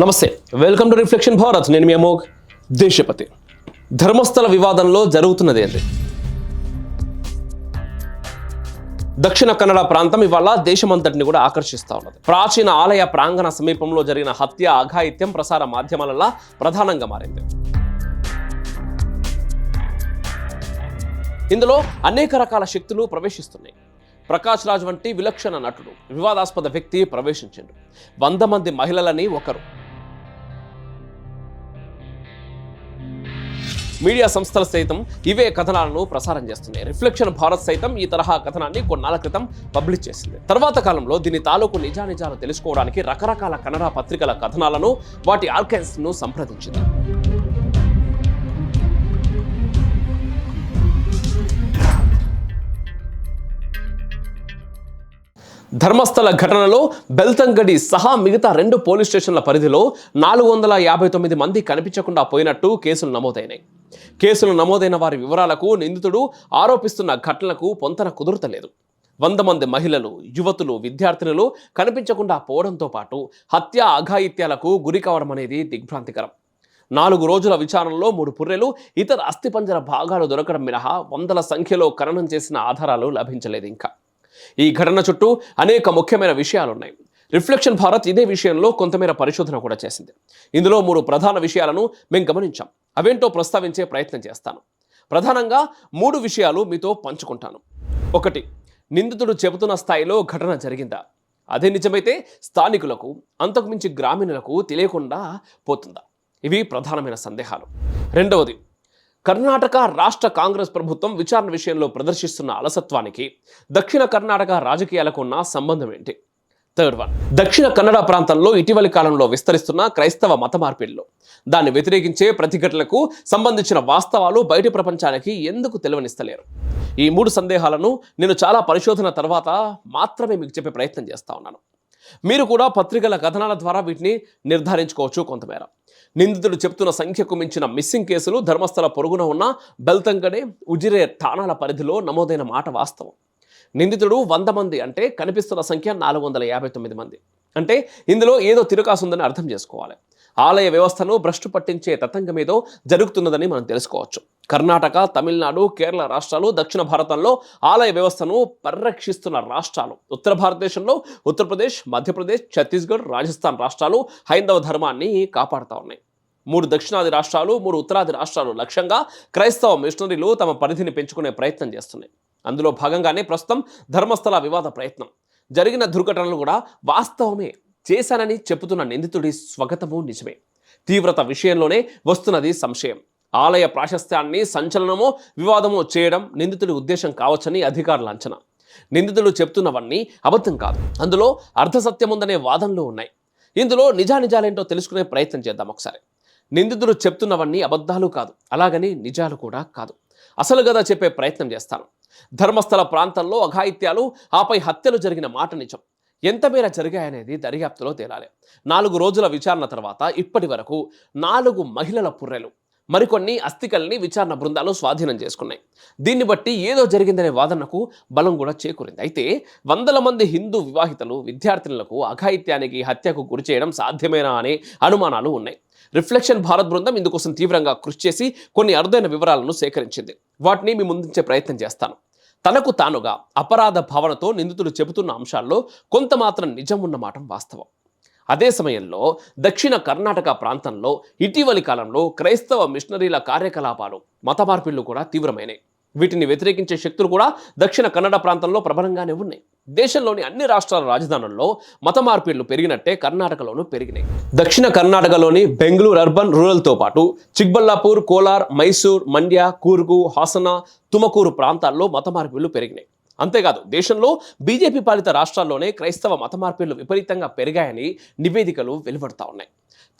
నమస్తే. Welcome to reflection Bharat నేను మీ అమోఘ్ దేశపతి. ధర్మస్థల వివాదంలో జరుగుతున్నది ఏంటి దక్షిణ కన్నడ ప్రాంతం ఇవాళ దేశమంతటిని కూడా ఆకర్షిస్తా ఉన్నది. ప్రాచీన ఆలయ ప్రాంగణ సమీపంలో జరిగిన హత్య అఘాయిత్యం ప్రసార మాధ్యమాలలో ప్రధానంగా మారింది. ఇందులో అనేక రకాల శక్తులు ప్రవేశిస్తున్నాయి. ప్రకాష్ రాజ్ వంటి విలక్షణ నటుడు వివాదాస్పద వ్యక్తి ప్రవేశించిండు. వంద మంది మహిళలని ఒకరు. మీడియా సంస్థలు సైతం ఇవే కథనాలను ప్రసారం చేస్తున్నాయి. రిఫ్లెక్షన్ భారత్ సైతం ఈ తరహా కథనాన్ని కొన్నాళ్ళ క్రితం పబ్లిష్ చేసింది. తర్వాత కాలంలో దీని తాలూకు నిజానిజాలు తెలుసుకోవడానికి రకరకాల కన్నడ పత్రికల కథనాలను వాటి ఆర్కైన్స్ను సంప్రదించింది. ధర్మస్థల ఘటనలో బెల్తంగడి సహా మిగతా రెండు పోలీస్ స్టేషన్ల పరిధిలో నాలుగు వందల యాభై తొమ్మిది మంది కనిపించకుండా పోయినట్టు కేసులు నమోదైనాయి. కేసులు నమోదైన వారి వివరాలకు నిందితుడు ఆరోపిస్తున్న ఘటనలకు పొంతన కుదురతలేదు. వంద మంది మహిళలు యువతులు విద్యార్థినులు కనిపించకుండా పోవడంతో పాటు హత్య అఘాయిత్యాలకు గురి కావడం అనేది దిగ్భ్రాంతికరం. నాలుగు రోజుల విచారణలో మూడు పుర్రెలు ఇతర అస్థిపంజర భాగాలు దొరకడం మినహా వందల సంఖ్యలో ఖననం చేసిన ఆధారాలు లభించలేదు ఇంకా. ఈ ఘటన చుట్టూ అనేక ముఖ్యమైన విషయాలున్నాయి. రిఫ్లెక్షన్ భారత్ ఇదే విషయంలో కొంతమేర పరిశోధన కూడా చేసింది. ఇందులో మూడు ప్రధాన విషయాలను మేము గమనించాం. అవేంటో ప్రస్తావించే ప్రయత్నం చేస్తాను. ప్రధానంగా మూడు విషయాలు మీతో పంచుకుంటాను. ఒకటి నిందితుడు చెబుతున్న స్థాయిలో ఘటన జరిగిందా? అదే నిజమైతే స్థానికులకు అంతకుమించి గ్రామీణులకు తెలియకుండా పోతుందా? ఇవి ప్రధానమైన సందేహాలు. రెండవది కర్ణాటక రాష్ట్ర కాంగ్రెస్ ప్రభుత్వం విచారణ విషయంలో ప్రదర్శిస్తున్న అలసత్వానికి దక్షిణ కర్ణాటక రాజకీయాలకు ఉన్న సంబంధం ఏంటి? థర్డ్ వన్ దక్షిణ కన్నడ ప్రాంతంలో ఇటీవలి కాలంలో విస్తరిస్తున్న క్రైస్తవ మత మార్పిడిలో. దాన్ని వ్యతిరేకించే ప్రతిఘటనలకు సంబంధించిన వాస్తవాలు బయటి ప్రపంచానికి ఎందుకు తెలివనిస్తలేరు ఈ మూడు సందేహాలను నేను చాలా పరిశోధన తర్వాత మాత్రమే మీకు చెప్పే ప్రయత్నం చేస్తా ఉన్నాను. మీరు కూడా పత్రికల కథనాల ద్వారా వీటిని నిర్ధారించుకోవచ్చు కొంతమేర. నిందితుడు చెప్తున్న సంఖ్యకు మించిన మిస్సింగ్ కేసులు ధర్మస్థల పొరుగున ఉన్న బెల్తంగడే ఉజిరే ఠాణాల పరిధిలో నమోదైన మాట వాస్తవం. నిందితుడు వంద మంది అంటే కనిపిస్తున్న సంఖ్య నాలుగు వందల యాభై తొమ్మిది మంది. అంటే ఇందులో ఏదో తిరకాసు ఉందని అర్థం చేసుకోవాలి. ఆలయ వ్యవస్థను భ్రష్టు పట్టించే తతంగమేదో ఏదో జరుగుతున్నదని మనం తెలుసుకోవచ్చు. కర్ణాటక తమిళనాడు కేరళ రాష్ట్రాలు దక్షిణ భారతంలో ఆలయ వ్యవస్థను పరిరక్షిస్తున్న రాష్ట్రాలు. ఉత్తర భారతదేశంలో ఉత్తరప్రదేశ్ మధ్యప్రదేశ్ ఛత్తీస్గఢ్ రాజస్థాన్ రాష్ట్రాలు హైందవ ధర్మాన్ని కాపాడుతూ ఉన్నాయి. మూడు దక్షిణాది రాష్ట్రాలు మూడు ఉత్తరాది రాష్ట్రాలు లక్ష్యంగా క్రైస్తవ మిషనరీలు తమ పరిధిని పెంచుకునే ప్రయత్నం చేస్తున్నాయి. అందులో భాగంగానే ప్రస్తుతం ధర్మస్థల వివాద ప్రయత్నం. జరిగిన దుర్ఘటనలు కూడా వాస్తవమే. చేశానని చెబుతున్న నిందితుడి స్వగతము నిజమే. తీవ్రత విషయంలోనే వస్తున్నది సంశయం. ఆలయ ప్రాశస్త్యాన్ని సంచలనమో వివాదమో చేయడం నిందితుడి ఉద్దేశం కావచ్చని అధికారుల అంచనా. నిందితులు చెప్తున్నవన్నీ అబద్ధం కాదు. అందులో అర్ధసత్యం ఉందనే వాదనలు ఉన్నాయి. ఇందులో నిజానిజాలేంటో తెలుసుకునే ప్రయత్నం చేద్దాం ఒకసారి. నిందితులు చెప్తున్నవన్నీ అబద్ధాలు కాదు. అలాగని నిజాలు కూడా కాదు. అసలు గదా చెప్పే ప్రయత్నం చేస్తాను. ధర్మస్థల ప్రాంతంలో అఘాయిత్యాలు ఆపై హత్యలు జరిగిన మాట నిజం. ఎంతమేర జరిగాయనేది దర్యాప్తులో తేలాలి. నాలుగు రోజుల విచారణ తర్వాత ఇప్పటి వరకు నాలుగు మహిళల పుర్రెలు మరికొన్ని అస్థికల్ని విచారణ బృందాలు స్వాధీనం చేసుకున్నాయి. దీన్ని బట్టి ఏదో జరిగిందనే వాదనకు బలం కూడా చేకూరింది. అయితే వందల మంది హిందూ వివాహితలు విద్యార్థినులకు అఘాయిత్యానికి హత్యకు గురి చేయడం సాధ్యమేనా అనే అనుమానాలు ఉన్నాయి. రిఫ్లెక్షన్ భారత్ బృందం ఇందుకోసం తీవ్రంగా కృషి చేసి కొన్ని అరుదైన వివరాలను సేకరించింది. వాటిని మీ ముందుంచే ప్రయత్నం చేస్తాను. తనకు తానుగా అపరాధ భావనతో నిందితులు చెబుతున్న అంశాల్లో కొంత మాత్రం నిజం ఉన్నమాట వాస్తవం. అదే సమయంలో దక్షిణ కర్ణాటక ప్రాంతంలో ఇటీవలి కాలంలో క్రైస్తవ మిషనరీల కార్యకలాపాలు మత మార్పిళ్ళు కూడా తీవ్రమైనవి వీటిని వ్యతిరేకించే శక్తులు కూడా దక్షిణ కన్నడ ప్రాంతంలో ప్రబలంగానే ఉన్నాయి. దేశంలోని అన్ని రాష్ట్రాల రాజధానుల్లో మత మార్పిడ్లు పెరిగినట్టే కర్ణాటకలోనూ పెరిగినాయి. దక్షిణ కర్ణాటకలోని బెంగళూరు అర్బన్ రూరల్తో పాటు చిక్బల్లాపూర్ కోలార్ మైసూర్ మండ్య కూర్గు హాసన తుమకూరు ప్రాంతాల్లో మత మార్పిడ్లు పెరిగినాయి. అంతేకాదు దేశంలో బీజేపీ పాలిత రాష్ట్రాల్లోనే క్రైస్తవ మత మార్పిడ్లు విపరీతంగా పెరిగాయని నివేదికలు వెలువడతా ఉన్నాయి.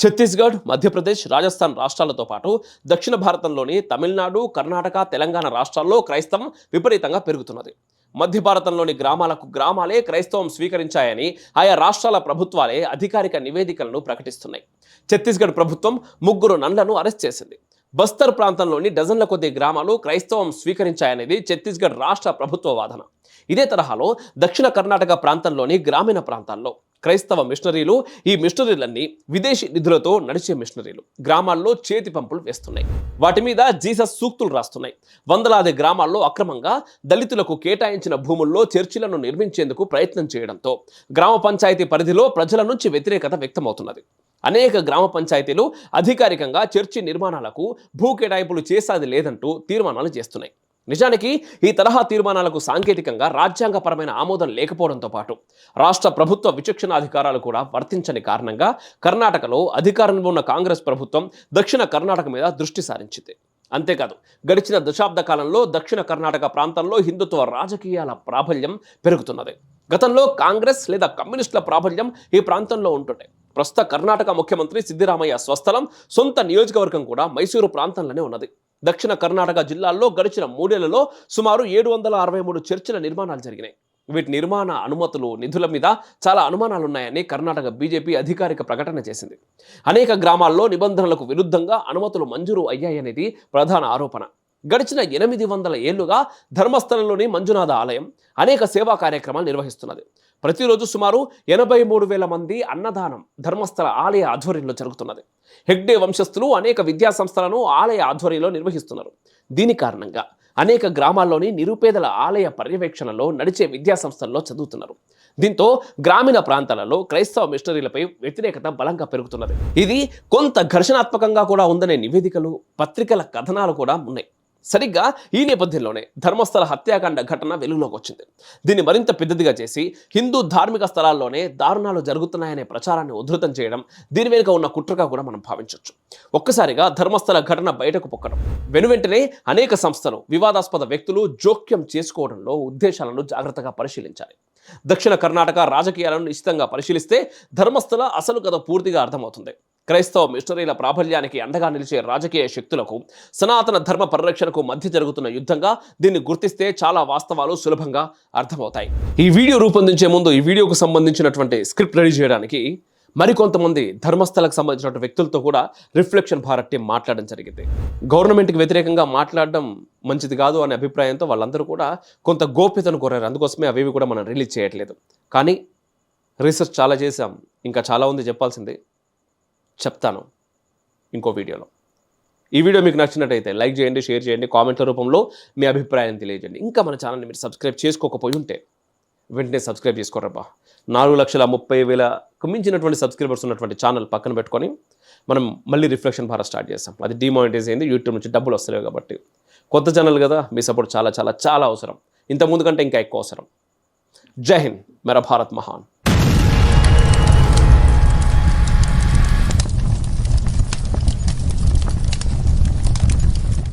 ఛత్తీస్గఢ్ మధ్యప్రదేశ్ రాజస్థాన్ రాష్ట్రాలతో పాటు దక్షిణ భారతంలోని తమిళనాడు కర్ణాటక తెలంగాణ రాష్ట్రాల్లో క్రైస్తవం విపరీతంగా పెరుగుతున్నది. మధ్య భారతంలోని గ్రామాలకు గ్రామాలే క్రైస్తవం స్వీకరించాయని ఆయా రాష్ట్రాల ప్రభుత్వాలే అధికారిక నివేదికలను ప్రకటిస్తున్నాయి. ఛత్తీస్గఢ్ ప్రభుత్వం ముగ్గురు నన్లను అరెస్ట్ చేసింది. బస్తర్ ప్రాంతంలోని డజన్ల కొద్ది గ్రామాలు క్రైస్తవం స్వీకరించాయనేది ఛత్తీస్గఢ్ రాష్ట్ర ప్రభుత్వ వాదన. ఇదే తరహాలో దక్షిణ కర్ణాటక ప్రాంతంలోని గ్రామీణ ప్రాంతాల్లో క్రైస్తవ మిషనరీలు ఈ మిషనరీలన్నీ విదేశీ నిధులతో నడిచే మిషనరీలు. గ్రామాల్లో చేతి పంపులు వేస్తున్నాయి. వాటి మీద జీసస్ సూక్తులు రాస్తున్నాయి. వందలాది గ్రామాల్లో అక్రమంగా దళితులకు కేటాయించిన భూముల్లో చర్చిలను నిర్మించేందుకు ప్రయత్నం చేయడంతో గ్రామ పంచాయతీ పరిధిలో ప్రజల నుంచి వ్యతిరేకత వ్యక్తమవుతున్నది. అనేక గ్రామ పంచాయతీలు అధికారికంగా చర్చి నిర్మాణాలకు భూ కేటాయింపులు చేసేది లేదంటూ తీర్మానాలు చేస్తున్నాయి. నిజానికి ఈ తరహా తీర్మానాలకు సాంకేతికంగా రాజ్యాంగపరమైన ఆమోదం లేకపోవడంతో పాటు రాష్ట్ర ప్రభుత్వ విచక్షణాధికారాలు కూడా వర్తించని కారణంగా కర్ణాటకలో అధికారంలో ఉన్న కాంగ్రెస్ ప్రభుత్వం దక్షిణ కర్ణాటక మీద దృష్టి సారించింది. అంతేకాదు గడిచిన దశాబ్ద కాలంలో దక్షిణ కర్ణాటక ప్రాంతంలో హిందుత్వ రాజకీయాల ప్రాబల్యం పెరుగుతున్నది. గతంలో కాంగ్రెస్ లేదా కమ్యూనిస్టుల ప్రాబల్యం ఈ ప్రాంతంలో ఉంటుండే. ప్రస్తుత కర్ణాటక ముఖ్యమంత్రి సిద్దిరామయ్య స్వస్థలం సొంత నియోజకవర్గం కూడా మైసూరు ప్రాంతంలోనే ఉన్నది. దక్షిణ కర్ణాటక జిల్లాల్లో గడిచిన మూడేళ్ళలో సుమారు ఏడు వందల అరవై మూడు చర్చిల నిర్మాణాలు జరిగినాయి. వీటి నిర్మాణ అనుమతులు నిధుల మీద చాలా అనుమానాలు ఉన్నాయని కర్ణాటక బీజేపీ అధికారిక ప్రకటన చేసింది. అనేక గ్రామాల్లో నిబంధనలకు విరుద్ధంగా అనుమతులు మంజూరు అయ్యాయనేది ప్రధాన ఆరోపణ. గడిచిన ఎనిమిది వందల ఏళ్ళుగా ధర్మస్థలంలోని మంజునాథ ఆలయం అనేక సేవా కార్యక్రమాలు నిర్వహిస్తున్నది. ప్రతిరోజు సుమారు ఎనభై మూడు వేల మంది అన్నదానం ధర్మస్థల ఆలయ ఆధ్వర్యంలో జరుగుతున్నది. హెగ్డే వంశస్థులు అనేక విద్యా సంస్థలను ఆలయ ఆధ్వర్యంలో నిర్వహిస్తున్నారు. దీని కారణంగా అనేక గ్రామాల్లోని నిరుపేదల ఆలయ పర్యవేక్షణలో నడిచే విద్యా సంస్థల్లో చదువుతున్నారు. దీంతో గ్రామీణ ప్రాంతాలలో క్రైస్తవ మిషనరీలపై వ్యతిరేకత బలంగా పెరుగుతున్నది. ఇది కొంత ఘర్షణాత్మకంగా కూడా ఉందనే నివేదికలు పత్రికల కథనాలు కూడా ఉన్నాయి. సరిగ్గా ఈ నేపథ్యంలోనే ధర్మస్థల హత్యాకాండ ఘటన వెలుగులోకి వచ్చింది. దీన్ని మరింత పెద్దదిగా చేసి హిందూ ధార్మిక స్థలాల్లోనే దారుణాలు జరుగుతున్నాయనే ప్రచారాన్ని ఉధృతం చేయడం దీని వెనుక ఉన్న కుట్రగా కూడా మనం భావించవచ్చు ఒక్కసారిగా ధర్మస్థల ఘటన బయటకు పొక్కడం. వెనువెంటనే అనేక సంస్థలు వివాదాస్పద వ్యక్తులు జోక్యం చేసుకోవడంలో ఉద్దేశాలను జాగ్రత్తగా పరిశీలించాలి. దక్షిణ కర్ణాటక రాజకీయాలను నిశ్చితంగా పరిశీలిస్తే ధర్మస్థల అసలు కథ పూర్తిగా అర్థమవుతుంది. క్రైస్తవ మిషనరీల ప్రాబల్యానికి అండగా నిలిచే రాజకీయ శక్తులకు సనాతన ధర్మ పరిరక్షణకు మధ్య జరుగుతున్న యుద్ధంగా దీన్ని గుర్తిస్తే చాలా వాస్తవాలు సులభంగా అర్థమవుతాయి. ఈ వీడియో రూపొందించే ముందు ఈ వీడియోకు సంబంధించినటువంటి స్క్రిప్ట్ రెడీ చేయడానికి మరికొంతమంది ధర్మస్థలకు సంబంధించిన వ్యక్తులతో కూడా రిఫ్లెక్షన్ భారత్ టీం మాట్లాడడం జరిగింది. గవర్నమెంట్కి వ్యతిరేకంగా మాట్లాడడం మంచిది కాదు అనే అభిప్రాయంతో వాళ్ళందరూ కూడా కొంత గోప్యతను కోరారు. అందుకోసమే అవేవి కూడా మనం రిలీజ్ చేయట్లేదు. కానీ రీసెర్చ్ చాలా చేసాం ఇంకా చాలా ఉంది చెప్పాల్సింది. చెప్తాను ఇంకో వీడియోలో. ఈ వీడియో మీకు నచ్చినట్టయితే లైక్ చేయండి షేర్ చేయండి కామెంట్ల రూపంలో మీ అభిప్రాయం తెలియజేయండి. ఇంకా మన ఛానల్ని మీరు సబ్స్క్రైబ్ చేసుకోకపోయి ఉంటే వెంటనే సబ్స్క్రైబ్ చేసుకోరబ్బా. నాలుగు లక్షల ముప్పై వేలకు మించినటువంటి సబ్స్క్రైబర్స్ ఉన్నటువంటి ఛానల్ పక్కన పెట్టుకొని మనం మళ్ళీ రిఫ్లెక్షన్ భారత్ స్టార్ట్ చేస్తాం. అది డిమానిటైజ్ అయింది యూట్యూబ్ నుంచి డబ్బులు వస్తలేవు కాబట్టి. కొత్త ఛానల్ కదా మీ సపోర్ట్ చాలా చాలా చాలా అవసరం. ఇంత ముందు కంటే ఇంకా ఎక్కువ అవసరం. జై హింద్ మెర భారత్ మహాన్.